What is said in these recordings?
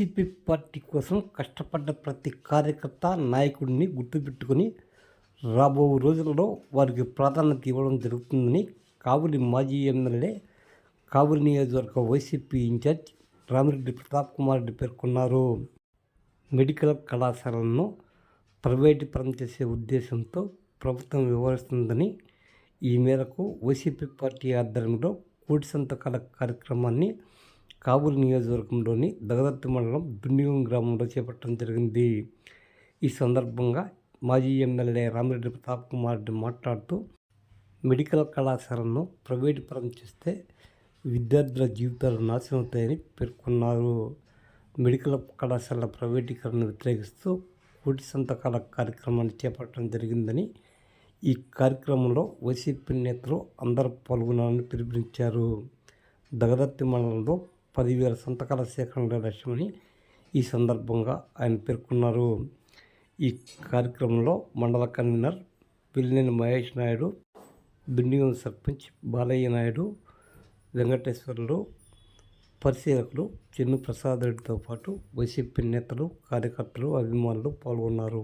YCP party కోసం కష్టపడ్డ ప్రతి కార్యకర్త నాయకుడిని గుర్తుపెట్టుకుని రాబో రోజుల్లో వారికి ప్రాధాన్యత ఇవ్వడం జరుగుతుందని కావులి మాజీ ఎమ్మెల్యే కావులి నియోజకవర్గ వైసీపీ ఇన్ఛార్జ్ రామిరెడ్డి ప్రతాప్ కుమార్ రెడ్డి పేర్కొన్నారు. మెడికల్ కళాశాలను ప్రైవేటీకరణ చేసే ఉద్దేశంతో ప్రభుత్వం వ్యవహరిస్తుందని ఈ మేరకు వైసీపీ పార్టీ ఆధ్వర్యంలో కోటి సంతకాల కార్యక్రమాన్ని కాబూల్ నియోజకవర్గంలోని దగదత్తి మండలం దుండిగం గ్రామంలో చేపట్టడం జరిగింది. ఈ సందర్భంగా మాజీ ఎమ్మెల్యే రామిరెడ్డి ప్రతాప్ కుమార్ రెడ్డి మాట్లాడుతూ మెడికల్ కళాశాలను ప్రైవేటు పరం చేస్తే విద్యార్థుల జీవితాలు నాశనం అవుతాయని పేర్కొన్నారు. మెడికల్ కళాశాల ప్రైవేటీకరణను వ్యతిరేకిస్తూ కోటి సంతకాల కార్యక్రమాన్ని చేపట్టడం జరిగిందని ఈ కార్యక్రమంలో వైసీపీ నేతలు అందరూ పాల్గొనాలని పిలుపునిచ్చారు. దగదత్తి మండలంలో పదివేల సంతకాల సేకరణ లక్ష్యమని ఈ సందర్భంగా ఆయన పేర్కొన్నారు. ఈ కార్యక్రమంలో మండల కన్వీనర్ పిల్లినేని మహేష్ నాయుడు బిండిగం సర్పంచ్ బాలయ్య నాయుడు వెంకటేశ్వర్లు పరిశీలకులు చెన్ను ప్రసాద్ రెడ్డితో పాటు వైసీపీ నేతలు కార్యకర్తలు అభిమానులు పాల్గొన్నారు.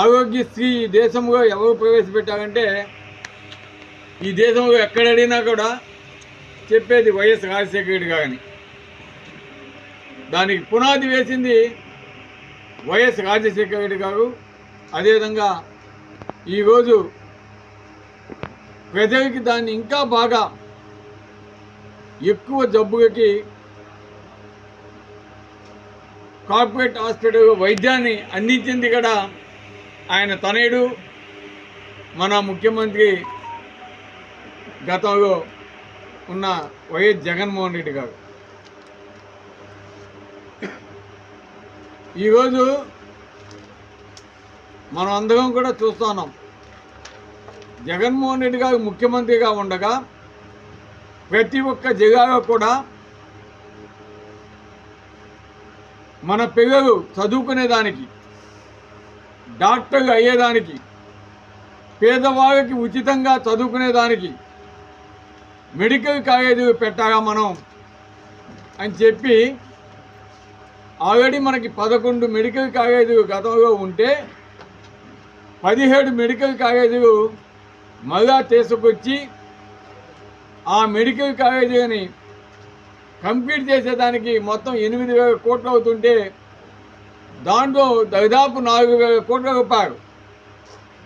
ఆరోగ్యశ్రీ ఈ దేశంలో ఎవరు ప్రవేశపెట్టారంటే ఈ దేశంలో ఎక్కడడినా కూడా చెప్పేది వైఎస్ రాజశేఖర రెడ్డి గారని. దానికి పునాది వేసింది వైఎస్ రాజశేఖర రెడ్డి గారు. అదేవిధంగా ఈరోజు ప్రజలకి దాన్ని ఇంకా బాగా ఎక్కువ జబ్బులకి కార్పొరేట్ హాస్పిటల్ వైద్యాన్ని అందించింది కూడా ఆయన తనయుడు. మన ముఖ్యమంత్రి గతంలో ఉన్న వైఎస్ జగన్మోహన్ రెడ్డి గారు. ఈరోజు మనం అందరం కూడా చూస్తున్నాం జగన్మోహన్ రెడ్డి గారు ముఖ్యమంత్రిగా ఉండగా ప్రతి ఒక్క జిల్లాలో కూడా మన పిల్లలు చదువుకునేదానికి డాక్టర్ అయ్యేదానికి పేదవాళ్ళకి ఉచితంగా చదువుకునేదానికి మెడికల్ కాలేజీలు పెట్టాలా మనం అని చెప్పి ఆల్రెడీ మనకి పదకొండు మెడికల్ కాలేజీలు గతంలో ఉంటే పదిహేడు మెడికల్ కాలేజీలు మళ్ళా తీసుకొచ్చి ఆ మెడికల్ కాలేజీని కంప్లీట్ చేసేదానికి మొత్తం ఎనిమిది వేల కోట్లు అవుతుంటే దాంట్లో దాదాపు నాలుగు వేల కోట్ల రూపాయలు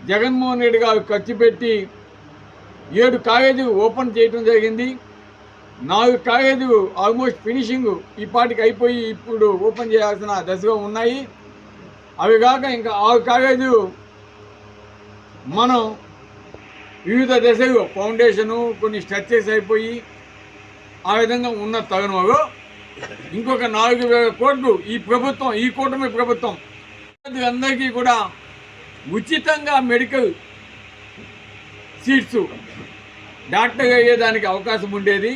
జగన్మోహన్ రెడ్డి గారు ఖర్చు పెట్టి ఏడు కాలేజీలు ఓపెన్ చేయడం జరిగింది. నాలుగు కాలేజీలు ఆల్మోస్ట్ ఫినిషింగ్ ఈ పాటికి అయిపోయి ఇప్పుడు ఓపెన్ చేయాల్సిన దశగా ఉన్నాయి. అవి కాక ఇంకా ఆరు కాలేజీలు మనం వివిధ దశలు ఫౌండేషను కొన్ని స్ట్రక్చర్స్ అయిపోయి ఆ విధంగా ఉన్న తగనలో ఇంకొక నాలుగు వేల కోట్లు ఈ ప్రభుత్వం ఈ కూటమి ప్రభుత్వం అందరికీ కూడా ఉచితంగా మెడికల్ సీట్స్ డాక్టర్ అయ్యేదానికి అవకాశం ఉండేది.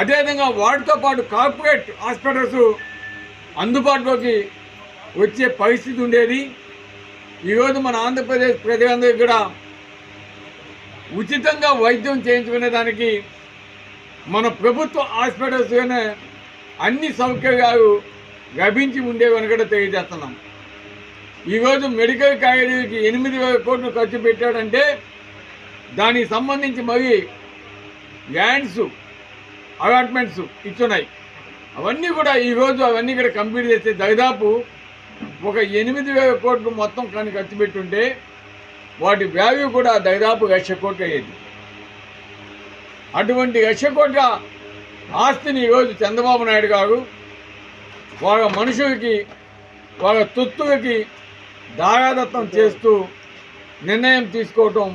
అదేవిధంగా వాటితో పాటు కార్పొరేట్ హాస్పిటల్స్ అందుబాటులోకి వచ్చే పరిస్థితి ఉండేది. ఈరోజు మన ఆంధ్రప్రదేశ్ ప్రజలందరికీ కూడా ఉచితంగా వైద్యం చేయించుకునే దానికి మన ప్రభుత్వ హాస్పిటల్స్లోనే అన్ని సౌకర్యాలు లభించి ఉండేవని కూడా తెలియజేస్తున్నాం. ఈరోజు మెడికల్ కాలేజీకి ఎనిమిది వేల కోట్లు ఖర్చు పెట్టాడంటే దానికి సంబంధించి మరి ల్యాండ్స్ అలాట్మెంట్స్ ఇచ్చున్నాయి. అవన్నీ కూడా ఈరోజు అవన్నీ కూడా కంప్లీట్ చేస్తే దాదాపు ఒక ఎనిమిది వేల కోట్లు మొత్తం కానీ ఖర్చు పెట్టుంటే వాటి వాల్యూ కూడా దాదాపు లక్ష కోట్లు అయ్యేది. అటువంటి లక్ష కోట్ల ఆస్తిని ఈరోజు చంద్రబాబు నాయుడు గారు వాళ్ళ మనుషులకి వాళ్ళ తొత్తులకి దారాదత్తం చేస్తూ నిర్ణయం తీసుకోవటం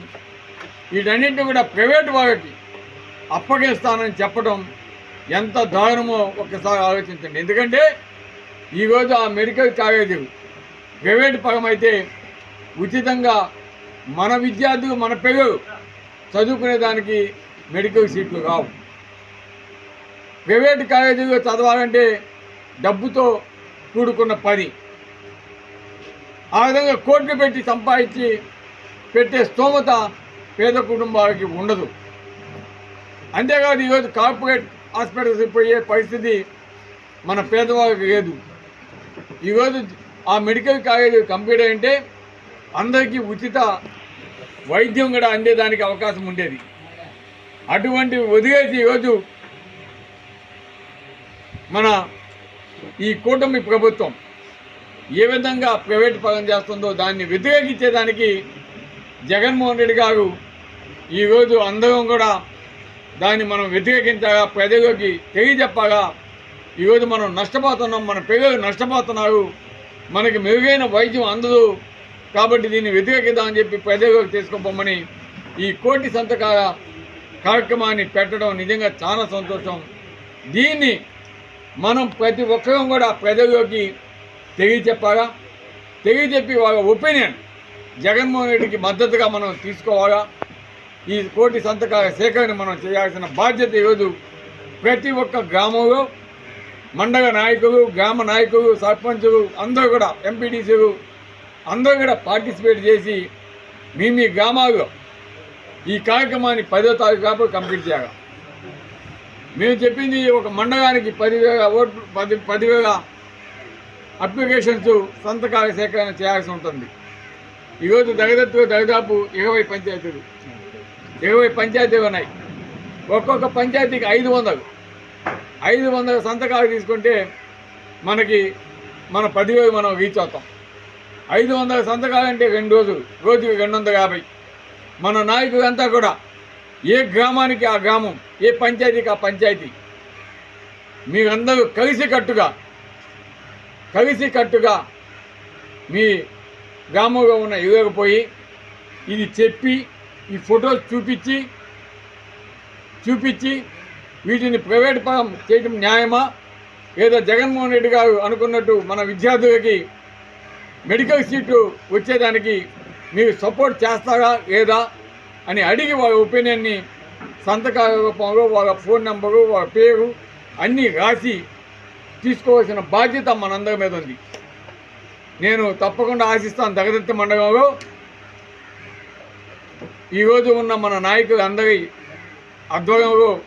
వీటన్నింటినీ కూడా ప్రైవేట్ వాళ్ళకి అప్పగిస్తానని చెప్పడం ఎంత దారుణమో ఒక్కసారి ఆలోచించండి. ఎందుకంటే ఈరోజు ఆ మెడికల్ కాలేజీ ప్రైవేట్ పరమైతే ఉచితంగా మన విద్యార్థులు మన పిల్లలు చదువుకునేదానికి మెడికల్ సీట్లు రావు. ప్రైవేట్ కాలేజీలో చదవాలంటే డబ్బుతో కూడుకున్న పని. ఆ విధంగా కోట్లు పెట్టి సంపాదించి పెట్టే స్తోమత పేద కుటుంబాలకి ఉండదు. అంతేకాదు ఈరోజు కార్పొరేట్ హాస్పిటల్స్ పోయే పరిస్థితి మన పేదవాళ్ళకి లేదు. ఈరోజు ఆ మెడికల్ కాలేజ్ కంప్లీట్ అంటే అందరికీ ఉచిత వైద్యం కూడా అందేదానికి అవకాశం ఉండేది. అటువంటి వదిలేసి ఈరోజు మన ఈ కూటమి ప్రభుత్వం ఏ విధంగా ప్రైవేట్ పరం చేస్తుందో దాన్ని వ్యతిరేకించేదానికి జగన్మోహన్ రెడ్డి గారు ఈరోజు అందరం కూడా దాన్ని మనం వ్యతిరేకించగా ప్రజలకి తెలియజెప్పగా ఈరోజు మనం నష్టపోతున్నాం మన పిల్లలు నష్టపోతున్నారు మనకి మెరుగైన వైద్యం అందదు కాబట్టి దీన్ని వ్యతిరేకిద్దామని చెప్పి ప్రజలకు తీసుకుపోమని ఈ కోటి సంతకాల కార్యక్రమాన్ని పెట్టడం నిజంగా చాలా సంతోషం. దీన్ని మనం ప్రతి ఒక్కరం కూడా ప్రజల్లోకి తెలియచెప్పాలా తెలియచెప్పి వాళ్ళ ఒపీనియన్ జగన్మోహన్ రెడ్డికి మద్దతుగా మనం తీసుకోవాలా ఈ కోటి సంతకాల సేకరణ మనం చేయాల్సిన బాధ్యత ఈరోజు ప్రతి ఒక్క గ్రామంలో మండల నాయకులు గ్రామ నాయకులు సర్పంచులు అందరూ కూడా ఎంపీటీసీలు అందరూ కూడా పార్టిసిపేట్ చేసి మీ మీ గ్రామాల్లో ఈ కార్యక్రమాన్ని పదో తారీఖు కాబట్టి కంప్లీట్ చేయాలి. మేము చెప్పింది ఒక మండలానికి పదివేల ఓట్లు పది పదివేల అప్లికేషన్స్ సంతకాల సేకరణ చేయాల్సి ఉంటుంది. ఈరోజు దగదత్తు దాదాపు ఇరవై పంచాయతీలు. ఇరవై పంచాయతీలు ఉన్నాయి. ఒక్కొక్క పంచాయతీకి ఐదు వందలు. ఐదు వందల సంతకాలు తీసుకుంటే మనకి మన పదివేలు మనం రీచ్ అవుతాం. ఐదు వందల సంతకాలు అంటే రెండు రోజులు. రోజుకి రెండు వందల యాభై. మన నాయకులంతా కూడా ఏ గ్రామానికి ఆ గ్రామం ఏ పంచాయతీకి ఆ పంచాయతీ. మీరందరూ కలిసికట్టుగా కలిసికట్టుగా మీ గ్రామంలో ఉన్న ఇవ్వకపోయి ఇది చెప్పి ఈ ఫొటోస్ చూపించి చూపించి వీటిని ప్రైవేట్ పరం చేయడం న్యాయమా? లేదా జగన్మోహన్ రెడ్డి గారు అనుకున్నట్టు మన విద్యార్థులకి మెడికల్ సీటు వచ్చేదానికి మీరు సపోర్ట్ చేస్తారా లేదా అని అడిగి వాళ్ళ ఒపీనియన్ని సంతకాల రూపంలో వాళ్ళ ఫోన్ నెంబరు వాళ్ళ పేరు అన్నీ రాసి తీసుకోవాల్సిన బాధ్యత మనందరి మీద ఉంది. నేను తప్పకుండా ఆశిస్తాను దగదత్తి మండలంలో ఈరోజు ఉన్న మన నాయకులు అందరి ఆధ్వర్యంలో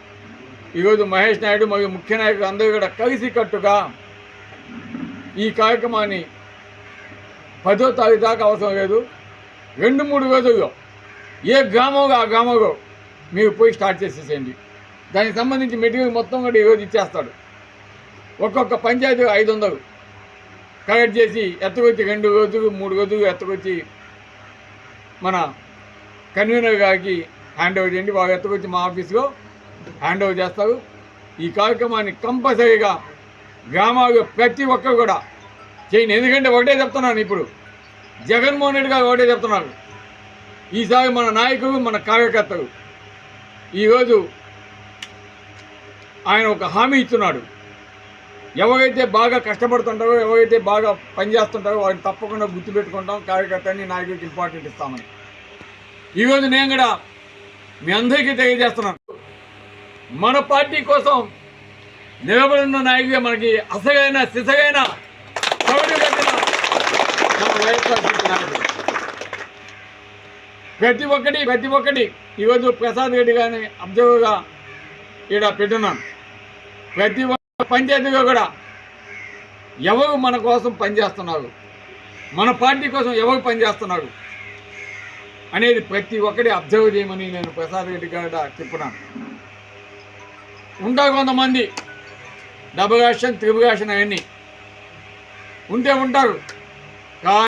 ఈరోజు మహేష్ నాయుడు మరియు ముఖ్య నాయకులు అందరూ కూడా కలిసికట్టుగా ఈ కార్యక్రమాన్ని పదో తారీఖు దాకా అవసరం లేదు. రెండు మూడు రోజుల్లో ఏ గ్రామంలో ఆ గ్రామంలో మీరు పోయి స్టార్ట్ చేసేసేయండి. దానికి సంబంధించి మెటీరియల్ మొత్తం కూడా ఈరోజు ఇచ్చేస్తాడు. ఒక్కొక్క పంచాయతీ ఐదు వందలు కలెక్ట్ చేసి ఎత్తుకొచ్చి రెండు రోజులు మూడు రోజులు ఎత్తుకొచ్చి మన కన్వీనర్ గారికి హ్యాండ్ ఓవర్ చేయండి. వారు ఎత్తుకొచ్చి మా ఆఫీస్లో హ్యాండ్ ఓవర్ చేస్తారు. ఈ కార్యక్రమాన్ని కంపల్సరీగా గ్రామాల్లో ప్రతి ఒక్కరు కూడా చేయండి. ఎందుకంటే ఒకటే చెప్తున్నాను ఇప్పుడు. జగన్మోహన్ రెడ్డి గారు ఒకటే చెప్తున్నారు. ఈసారి మన నాయకులు మన కార్యకర్తలు. ఈరోజు ఆయన ఒక హామీ ఇస్తున్నాడు. ఎవరైతే బాగా కష్టపడుతుంటారో ఎవరైతే బాగా పనిచేస్తుంటారో వారిని తప్పకుండా గుర్తుపెట్టుకుంటాం. కార్యకర్తని నాయకుడికి ఇంపార్టెంట్ ఇస్తామని. ఈరోజు నేను కూడా మీ అందరికీ తెలియజేస్తున్నాను. మన పార్టీ కోసం నిలబడిన నాయకుడే మనకి అసగైన సిసగైన ప్రతి ఒక్కటి ప్రతి ఒక్కటి ఈరోజు ప్రసాద్ రెడ్డి గారిని అబ్జర్వర్గా ఇక్కడ పెట్టున్నాను. ప్రతి ఒక్క పంచాయతీలో కూడా ఎవరు మన కోసం పనిచేస్తున్నారు? మన పార్టీ కోసం ఎవరు పనిచేస్తున్నారు? అనేది ప్రతి ఒక్కటి అబ్జర్వ్ చేయమని నేను ప్రసాద్ రెడ్డి గారు చెప్పున్నాను. ఉంటారు కొంతమంది డబుల్ యాక్షన్ త్రిబుల్ రాషన్ అవన్నీ. ఉంటే ఉంటారు.